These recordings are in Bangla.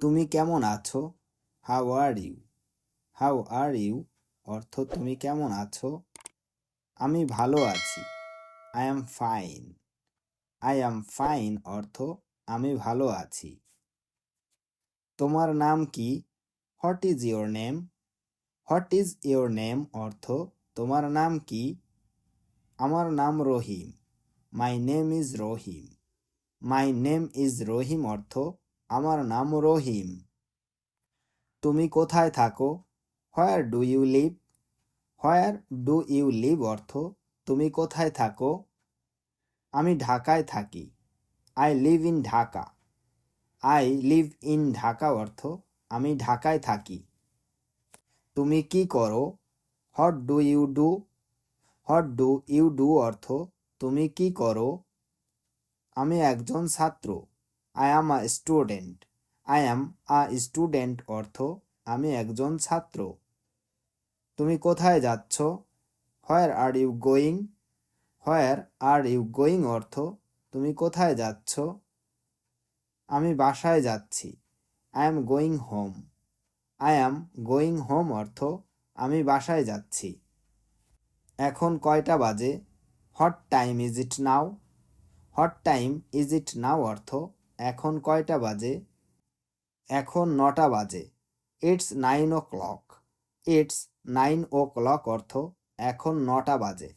তুমি কেমন আছো? How are you how are you অর্থ, তুমি কেমন আছো? আমি ভালো আছি। I am fine I am fine অর্থ, আমি ভালো আছি। তোমার নাম কি? What is your name what is your name অর্থ, তোমার নাম কি? আমার নাম Rahim. My name is Rahim my name is Rahim অর্থ আমার নাম রহিম। তুমি কোথায় থাকো? Where do you live where do you live অর্থ, তুমি কোথায় থাকো? আমি ঢাকায় থাকি। I live in Dhaka I live in Dhaka অর্থ, আমি ঢাকায় থাকি। তুমি কি করো? What do you do what do you do অর্থ, তুমি কি করো? আমি একজন ছাত্র। I am a student I am a student অর্থ আমি একজন ছাত্র। তুমি কোথায় যাচ্ছ? Where are you going where are you going অর্থ তুমি কোথায় যাচ্ছ? আমি বাসায় যাচ্ছি। I am going home I am going home অর্থ আমি বাসায় যাচ্ছি। এখন কয়টা বাজে? What time is it now what time is it now অর্থ এখন কয়টা বাজে? এখন নটা বাজে। It's nine o'clock it's nine o'clock অর্থ এখন নটা বাজে।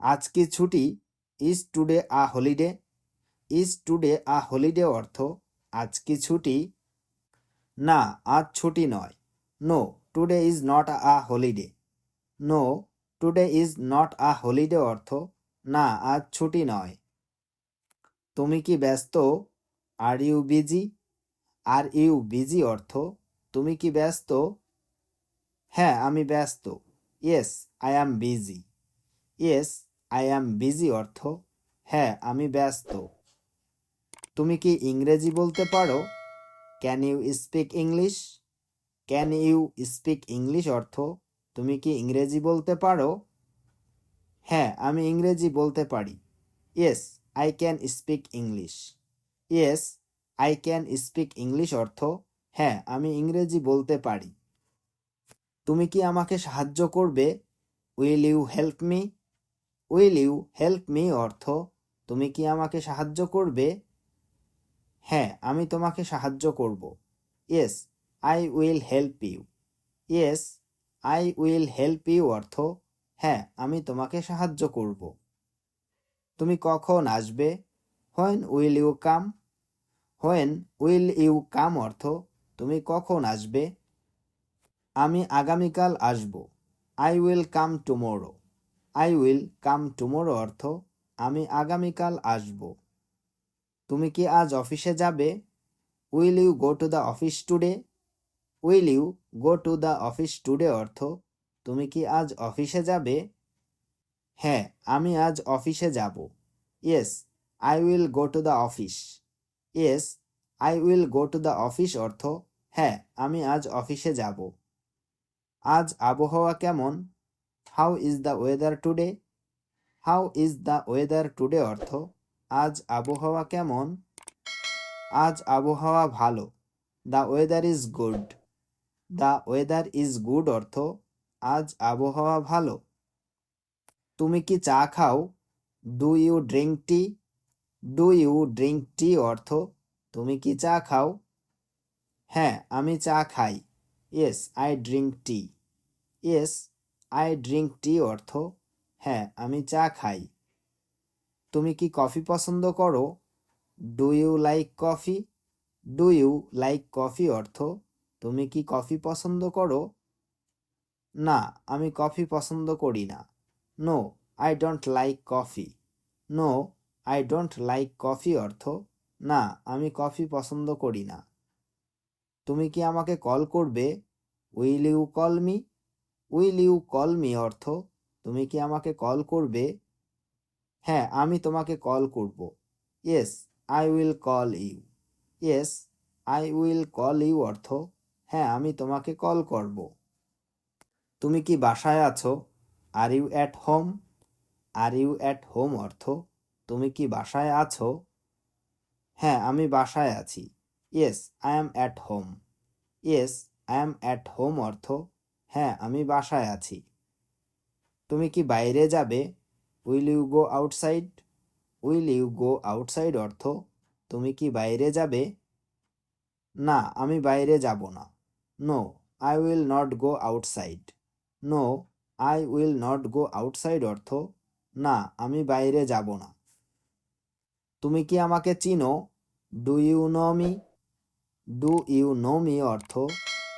আজ কি ছুটি। Is today a holiday is today a holiday অর্থ আজ কি ছুটি? না, আজ ছুটি নয়। No today is not a holiday no today is not a holiday অর্থ না, আজ ছুটি নয়। তুমি কি ব্যস্ত? Are you busy are you busy অর্থ, তুমি কি ব্যস্ত? হ্যাঁ আমি ব্যস্ত। Yes I am busy yes I am busy অর্থ হ্যাঁ আমি ব্যস্ত। তুমি কি ইংরেজি বলতে পারো? Can you speak English can you speak English অর্থ, তুমি কি ইংরেজি বলতে পারো? হ্যাঁ আমি ইংরেজি বলতে পারি। Yes I can speak English yes I can speak English অর্থ হ্যাঁ আমি ইংরেজি বলতে পারি। তুমি কি আমাকে সাহায্য করবে? Will you help me will you help me অর্থ, তুমি কি আমাকে সাহায্য করবে? হ্যাঁ আমি তোমাকে সাহায্য করব। Yes I will help you yes I will help you অর্থ হ্যাঁ আমি তোমাকে সাহায্য করব। তুমি কখন আসবে? When will you come when will you come অর্থ, তুমি কখন আসবে? আমি আগামীকাল আসব। I will come tomorrow I will come tomorrow অর্থ, আমি আগামীকাল আসব। তুমি কি আজ অফিসে যাবে? Will you go to the office today will you go to the office today অর্থ, তুমি কি আজ অফিসে যাবে? হ্যাঁ আমি আজ অফিসে যাব। Yes, I will go to the office. Yes, I will go to the office অর্থ হ্যাঁ আমি আজ অফিসে যাব। আজ আবহাওয়া কেমন? How is the weather today? How is the weather today অর্থ, আজ আবহাওয়া কেমন? আজ আবহাওয়া ভালো। The weather is good. The weather is good অর্থ, আজ আবহাওয়া ভালো। তুমি কি চা খাও? Do you drink tea do you drink tea অর্থ, তুমি কি চা খাও? হ্যাঁ আমি চা খাই। Yes I drink tea yes I drink tea অর্থ হ্যাঁ আমি চা খাই। তুমি কি কফি পছন্দ করো? Do you like coffee do you like coffee অর্থ, তুমি কি কফি পছন্দ করো? না, আমি কফি পছন্দ করি না। No I don't like coffee no I don't like coffee অর্থ, না, আমি কফি পছন্দ করি না। তুমি কি আমাকে কল করবে? Will you call me will you call me অর্থ, তুমি কি আমাকে কল করবে? হ্যাঁ আমি তোমাকে কল করব। Yes I will call you yes I will call you অর্থ হ্যাঁ আমি তোমাকে কল করব। তুমি কি বাসায় আছো? Are you at home are you at home অর্থ তুমি কি বাসায় আছো? হ্যাঁ আমি বাসায় আছি। Yes I am at home yes I am at home অর্থ হ্যাঁ আমি বাসায় আছি। তুমি কি বাইরে যাবে? Will you go outside will you go outside অর্থ তুমি কি বাইরে যাবে? না, আমি বাইরে যাব না। No I will not go outside no I will not go outside অর্থ না, আমি বাইরে যাব না। তুমি কি আমাকে চিনো? Do you know me do you know me অর্থ,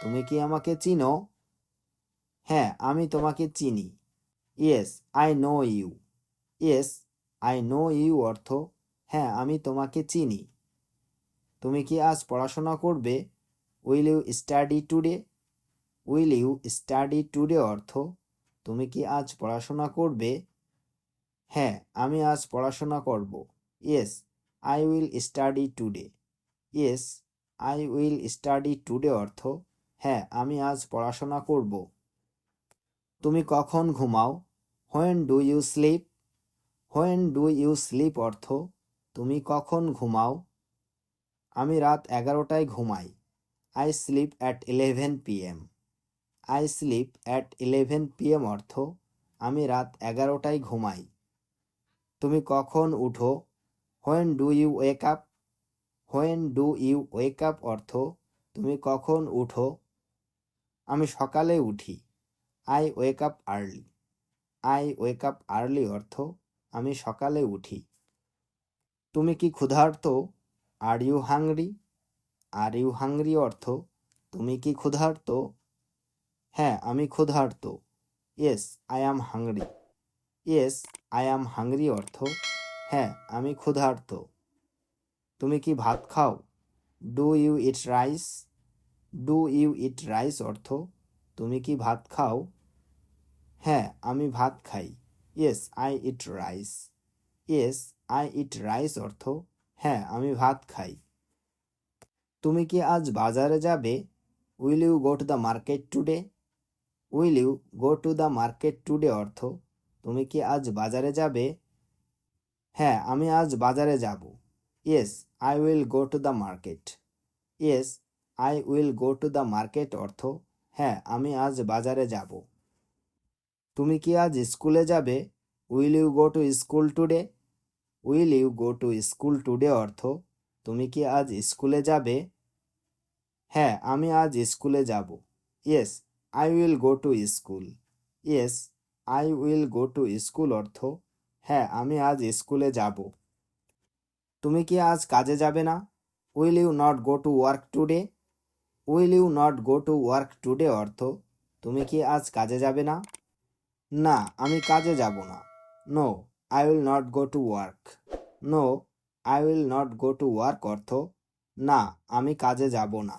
তুমি কি আমাকে চিনো? হ্যাঁ আমি তোমাকে চিনি। Yes I know you yes I know you অর্থ হ্যাঁ আমি তোমাকে চিনি। তুমি কি আজ পড়াশোনা করবে? Will you study today will you study today অর্থ, তুমি কি আজ পড়াশোনা করবে? হ্যাঁ আমি আজ পড়াশোনা করব। Yes, I will study today. Yes, I will study today অর্থ হ্যাঁ আমি আজ পড়াশোনা করব। তুমি কখন ঘুমাও? When do you sleep? When do you sleep অর্থ, তুমি কখন ঘুমাও? আমি রাত এগারোটায় ঘুমাই। I sleep at eleven PM. I sleep at eleven PM অর্থ, আমি রাত এগারোটায় ঘুমাই। তুমি কখন উঠো? When do you wake up when do you wake up অর্থ, তুমি কখন উঠো? আমি সকালে উঠি। I wake up early I wake up early অর্থ, আমি সকালে উঠি। তুমি কি ক্ষুধার্ত? Are you hungry are you hungry অর্থ, তুমি কি ক্ষুধার্ত? হ্যাঁ আমি ক্ষুধার্ত। Yes I am hungry yes I am hungry অর্থ হ্যাঁ আমি ক্ষুধার্ত। তুমি কি ভাত খাও? Do you eat rice do you eat rice অর্থ তুমি কি ভাত খাও? হ্যাঁ আমি ভাত খাই। Yes I eat rice yes I eat rice অর্থ হ্যাঁ আমি ভাত খাই। তুমি কি আজ বাজারে যাবে? Will you go to the market today will you go to the market today অর্থ তুমি কি আজ বাজারে যাবে? হ্যাঁ আমি আজ বাজারে যাব। Yes, I will go to the market. Yes, I will go to the market অর্থ হ্যাঁ আমি আজ বাজারে যাব। তুমি কি আজ স্কুলে যাবে? Will you go to school today? Will you go to school today অর্থ, তুমি কি আজ স্কুলে যাবে? হ্যাঁ আমি আজ স্কুলে যাব। Yes, I will go to school. Yes I will go to school অর্থ হ্যাঁ আমি আজ স্কুলে যাব। তুমি কি আজ কাজে যাবে না? Will you not go to work today will you not go to work today অর্থ, তুমি কি আজ কাজে যাবে না? না, আমি কাজে যাব না। No I will not go to work no I will not go to work অর্থ, না, আমি কাজে যাব না।